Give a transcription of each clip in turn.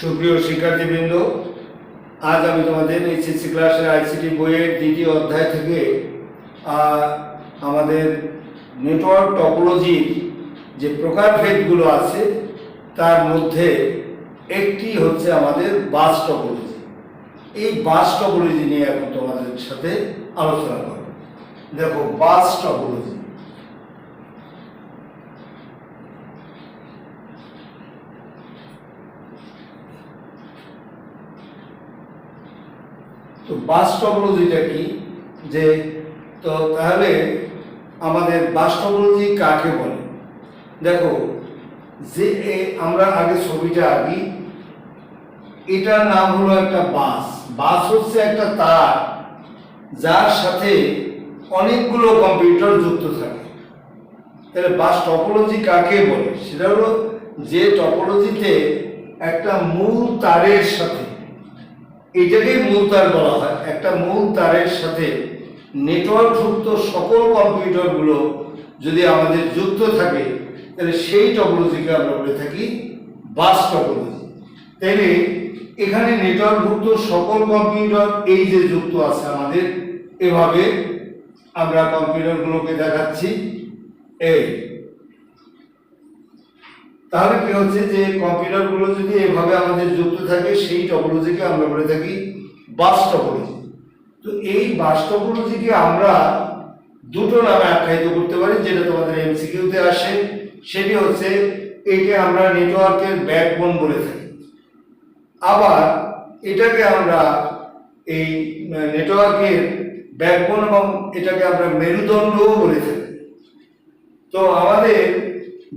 সুপ্রিয় শিক্ষার্থীবৃন্দ, আজ আমি তোমাদের এইচএসসি ক্লাসের আইসিটি বইয়ের দ্বিতীয় অধ্যায় থেকে আমাদের নেটওয়ার্ক টপোলজির যে প্রকারভেদগুলো আছে, তার মধ্যে একটি হচ্ছে আমাদের বাস টপোলজি। এই বাস টপোলজি নিয়ে এখন তোমাদের সাথে আলোচনা করব। দেখো, বাস টপোলজি তো বাস টপোলজিটা কি? যে তো তাহলে আমাদের বাস টপোলজি কাকে বলে? দেখো, যে আমরা আগে ছবিটা আঁকি, এটার নাম হলো একটা বাস। বাস হচ্ছে একটা তার, যার সাথে অনেকগুলো কম্পিউটার যুক্ত থাকে। তাহলে বাস টপোলজি কাকে বলে? সেটা হলো যে টপোলজিতে একটা মূল তারের সাথে এটাকেই মূল তার বলা হয়। একটা মূল তারের সাথে নেটওয়ার্কযুক্ত সকল কম্পিউটারগুলো যদি আমাদের যুক্ত থাকে, তাহলে সেই টপোলজিকে আমরা বলে থাকি বাস টপোলজি তাইলে এখানে নেটওয়ার্কভুক্ত সকল কম্পিউটার এই যে যুক্ত আছে আমাদের, এভাবে আমরা কম্পিউটারগুলোকে দেখাচ্ছি। এই তাহলে কি হচ্ছে যে কম্পিউটারগুলো যদি এভাবে আমাদের যুক্ত থাকে, সেই টপোলজিকে আমরা বলে থাকি বাস টপোলজি তো এই বাস টপোলজিকে আমরা দুটো নামে আখ্যায়িত করতে পারি, যেটা তোমাদের এমসিকিউতে আসে। সেটি হচ্ছে একে আমরা নেটওয়ার্কের ব্যাকবোন বলে থাকি। আবার এটাকে আমরা এই নেটওয়ার্কের ব্যাকবোন এবং এটাকে আমরা মেরুদণ্ডও বলে থাকি। তো আমাদের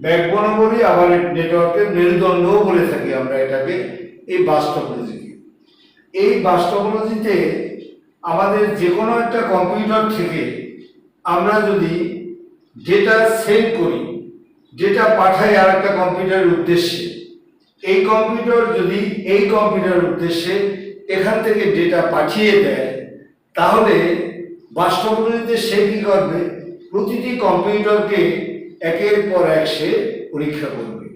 ব্যাকবোনও বলি, আবার নেটওয়ার্কের মেরুদণ্ডও বলে থাকি আমরা এটাকে, এই বাস্তবলজিকে। এই বাস্তবলজিতে আমাদের যে কোনো একটা কম্পিউটার থেকে আমরা যদি ডেটা সেভ করি ডেটা পাঠাই আর একটা কম্পিউটারের উদ্দেশ্যে, এই কম্পিউটার যদি এই কম্পিউটারের উদ্দেশ্যে এখান থেকে ডেটা পাঠিয়ে দেয়, তাহলে বাস্তবগুলিতে সে কি করবে? প্রতিটি কম্পিউটারকে একের পর এক সে পরীক্ষা করবে।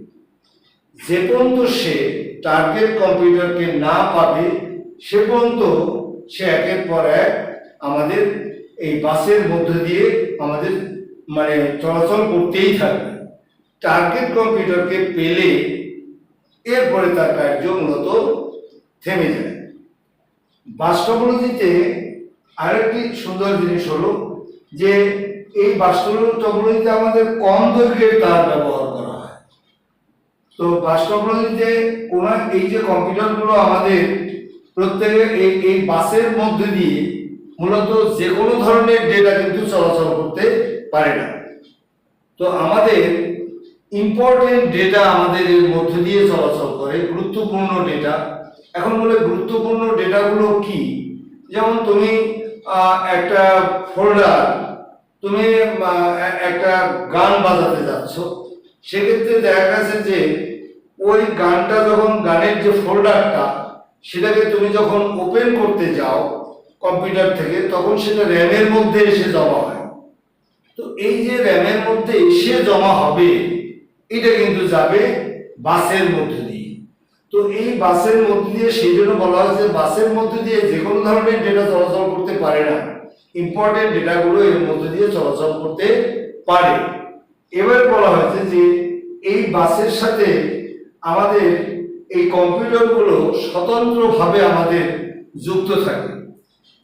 যে পর্যন্ত সে টার্গেট কম্পিউটারকে না পাবে, সে পর্যন্ত সে একের পর এক আমাদের এই বাসের মধ্য দিয়ে আমাদের মানে চলাচল করতেই থাকবে। টার্গেট কম্পিউটারকে পেলে এরপরে তার কার্য মূলত থেমে যায়। বাস্তবলজিতে আরেকটি সুন্দর জিনিস হলো যে এই বাস্তবলজিতে আমাদের কম দৈর্ঘ্যের তার ব্যবহার করা হয়। তো বাস্তবলজিতে ওনার এই যে কম্পিউটারগুলো আমাদের প্রত্যেকের এই এই বাসের মধ্যে দিয়ে মূলত যে কোনো ধরনের ডেটা কিন্তু চলাচল করতে পারে না। তো আমাদের ইম্পর্টেন্ট ডেটা আমাদের এর মধ্যে দিয়ে চলাচল করে, গুরুত্বপূর্ণ ডেটা এখন বলে গুরুত্বপূর্ণ ডেটাগুলো কি? যেমন তুমি একটা ফোল্ডার তুমি একটা গান বাজাতে যাচ্ছ। সেক্ষেত্রে দেখা গেছে যে, ওই গানটা যখন, গানের যে ফোল্ডারটা সেটাকে তুমি যখন ওপেন করতে যাও কম্পিউটার থেকে, তখন সেটা র্যামের মধ্যে এসে জমা হয়। তো এই যে র্যামের মধ্যে এসে জমা হবে, এটা কিন্তু যাবে বাসের মধ্যে দিয়ে। তো এই বাসের মধ্যে দিয়ে, সেই জন্য বলা হয়েছে বাসের মধ্যে দিয়ে যে কোনো ধরনের ডেটা চলাচল করতে পারে না। ইম্পর্টেন্ট ডেটাগুলো এর মধ্যে দিয়ে চলাচল করতে পারে। এবার বলা হয়েছে যে, এই বাসের সাথে আমাদের এই কম্পিউটারগুলো স্বতন্ত্রভাবে আমাদের যুক্ত থাকে।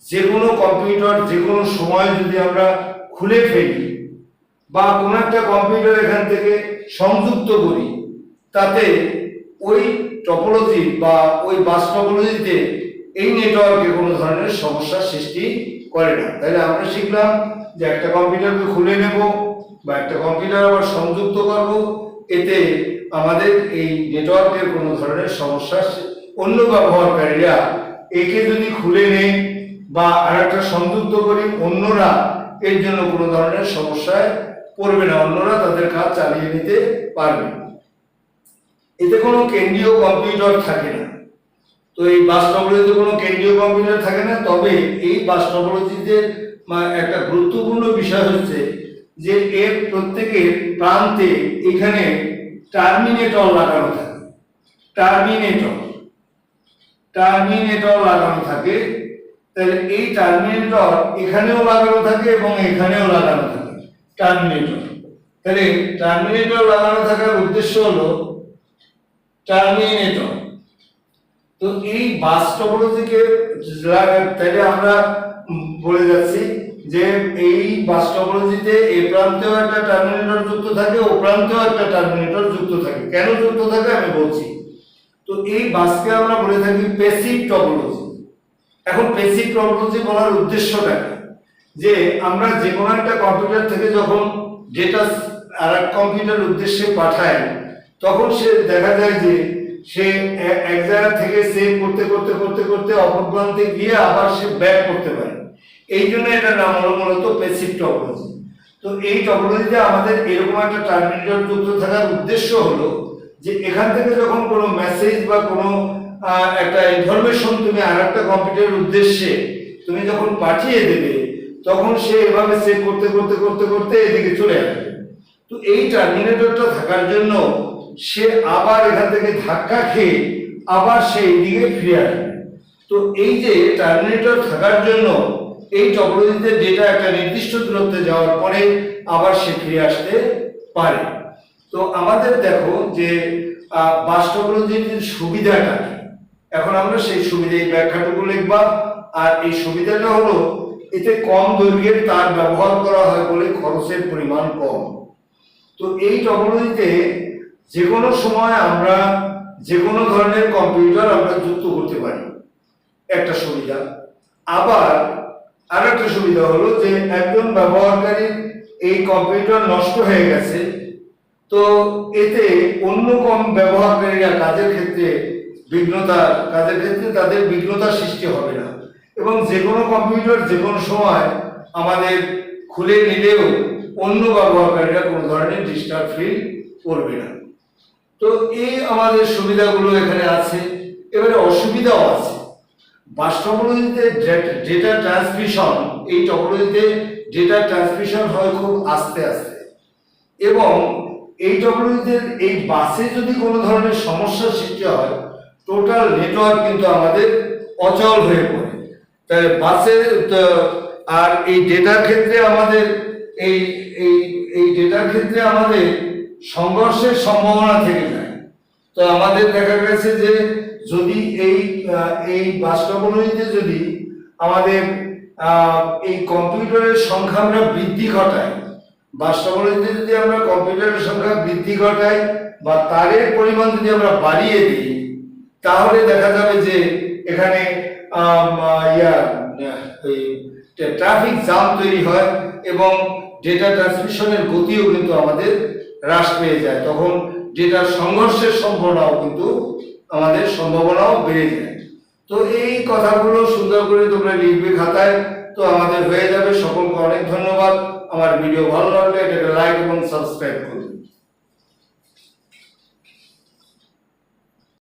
যে কোনো কম্পিউটার যে কোনো সময় যদি আমরা খুলে ফেলি বা কোনো একটা কম্পিউটার এখান থেকে সংযুক্ত করি, তাতে ওই টপোলজি বা ওই বাস টপোলজিতে এই নেটওয়ার্কে কোনো ধরনের সমস্যার সৃষ্টি করে না। তাহলে আমরা শিখলাম যে একটা কম্পিউটারকে খুলে নেব বা একটা কম্পিউটার আবার সংযুক্ত করব। এতে আমাদের এই নেটওয়ার্কের কোনো ধরনের সমস্যা অন্য ব্যবহারকারীরা একে যদি খুলে নেয় বা আর একটা সংযুক্ত করি, অন্যরা এর জন্য কোনো ধরনের সমস্যায় পড়বে না। অন্যরা তাদের কাজ চালিয়ে নিতে পারবে। এতে কোনো কেন্দ্রীয় কম্পিউটার থাকে না। তো এই বাস কোনো কেন্দ্রীয় কম্পিউটার থাকে না, তবে এই বাস একটা গুরুত্বপূর্ণ বিষয় হচ্ছে যে এর প্রত্যেকের প্রান্তে এখানে টার্মিনেটর লাগানো থাকে টার্মিনেটর টার্মিনেটর লাগানো থাকে। তাহলে এই টার্মিনেটর এখানেও লাগানো থাকে এবং এখানেও লাগানো থাকে টার্মিনেটর তাহলে টার্মিনেটর লাগানো থাকার উদ্দেশ্য হলো টার্মিনেটর তো এই বাস টপোলজিকে তাহলে আমরা বলে যাচ্ছি যে এই বাস টপোলজিতে এই প্রান্তেও একটা টার্মিনেটর যুক্ত থাকে, ও প্রান্তেও একটা টার্মিনেটর যুক্ত থাকে। কেন যুক্ত থাকে আমি বলছি। তো এই বাসকে আমরা বলে থাকি প্যাসিভ টপোলজি এখন প্যাসিভ টপোলজি বলার উদ্দেশ্যটা কি? যে আমরা যে কোনো একটা কম্পিউটার থেকে যখন ডেটা আর এক কম্পিউটার উদ্দেশ্যে পাঠাই তখন সে দেখা যায় যে সে এক জায়গা থেকে সেভ করতে করতে করতে করতে অপর গিয়ে আবার সে ব্যাক করতে পারে। এই জন্য এটার নাম হলো মূলত প্যাসিভ টপোলজি তো এই টপোলজিতে আমাদের এরকম একটা টার্মিনেটর যুক্ত থাকার উদ্দেশ্য হলো যে এখান থেকে যখন কোনো মেসেজ বা কোনো একটা ইনফরমেশন তুমি আর একটা কম্পিউটারের উদ্দেশ্যে তুমি যখন পাঠিয়ে দেবে, তখন সে এভাবে সেভ করতে করতে করতে করতে এদিকে চলে আসবে। তো এই টার্মিনেটরটা থাকার জন্য সে আবার এখান থেকে ধাক্কা খেয়ে আবার সে এইদিকে ফিরে আসবে তো এই যে টার্মিনেটর থাকার জন্য এই টপোলজিতে ডেটা একটা নির্দিষ্ট দূরত্বে যাওয়ার পরে আবার সে ফিরে আসতে পারে। তো আমাদের দেখো যে বাস টপোলজির যে সুবিধাটা? এখন আমরা সেই সুবিধা এই ব্যাখ্যাটুকু লিখবা। আর এই সুবিধাটা হলো, এতে কম দৈর্ঘ্যের তার ব্যবহার করা হয় বলে খরচের পরিমাণ কম। তো এই টপোলজিতে যে কোনো সময় আমরা যে কোনো ধরনের কম্পিউটার আমরা যুক্ত করতে পারি। একটা সুবিধা। আবার আর একটা সুবিধা হলো যে একজন ব্যবহারকারী এই কম্পিউটার নষ্ট হয়ে গেছে, তো এতে অন্য কম ব্যবহারকারীরা কাজের ক্ষেত্রে বিঘ্নতা, কাজের ক্ষেত্রে তাদের বিঘ্নতা সৃষ্টি হবে না। এবং যে কোনো কম্পিউটার যে কোনো সময় আমাদের খুলে নিলেও অন্য ব্যবহারকারীরা কোনো ধরনের ডিস্টার্ব ফিল করবে না। তো এই আমাদের সুবিধাগুলো এখানে আছে। এবারে অসুবিধাও আছে। বাস টপোলজিতে ডেটা ট্রান্সমিশন এই টপোলজিতে ডেটা ট্রান্সমিশন হয় খুব আস্তে আস্তে। এবং এই টপোলজিতে এই বাসে যদি কোনো ধরনের সমস্যার সৃষ্টি হয় টোটাল নেটওয়ার্ক কিন্তু আমাদের অচল হয়ে পড়ে। তাই বাসে আর এই ডেটার ক্ষেত্রে আমাদের, এই এই এই ডেটার ক্ষেত্রে আমাদের সংঘর্ষের সম্ভাবনা থেকে যায়। তো আমাদের দেখা গেছে যে যদি এই এই বাস টপোলজিতে যদি আমাদের এই কম্পিউটারের সংখ্যা আমরা বৃদ্ধি ঘটাই বাস টপোলজিতে যদি আমরা কম্পিউটারের সংখ্যা বৃদ্ধি ঘটাই বা তারের পরিমাণ যদি আমরা বাড়িয়ে দিই, তাহলে দেখা যাবে যে এখানে ট্রাফিক জাম তৈরি হয় এবং ডেটা ট্রান্সমিশনের গতিও কিন্তু আমাদের হ্রাস পেয়ে যায়, তখন যেটা সংঘর্ষের সম্ভাবনাও কিন্তু আমাদের সম্ভাবনাও বেড়ে যায়। তো এই কথাগুলো সুন্দর করে তোমরা লিখবে খাতায়, তো আমাদের হয়ে যাবে। সকলকে অনেক ধন্যবাদ। আমার ভিডিও ভালো লাগলে এটাকে লাইক এবং সাবস্ক্রাইব করবে।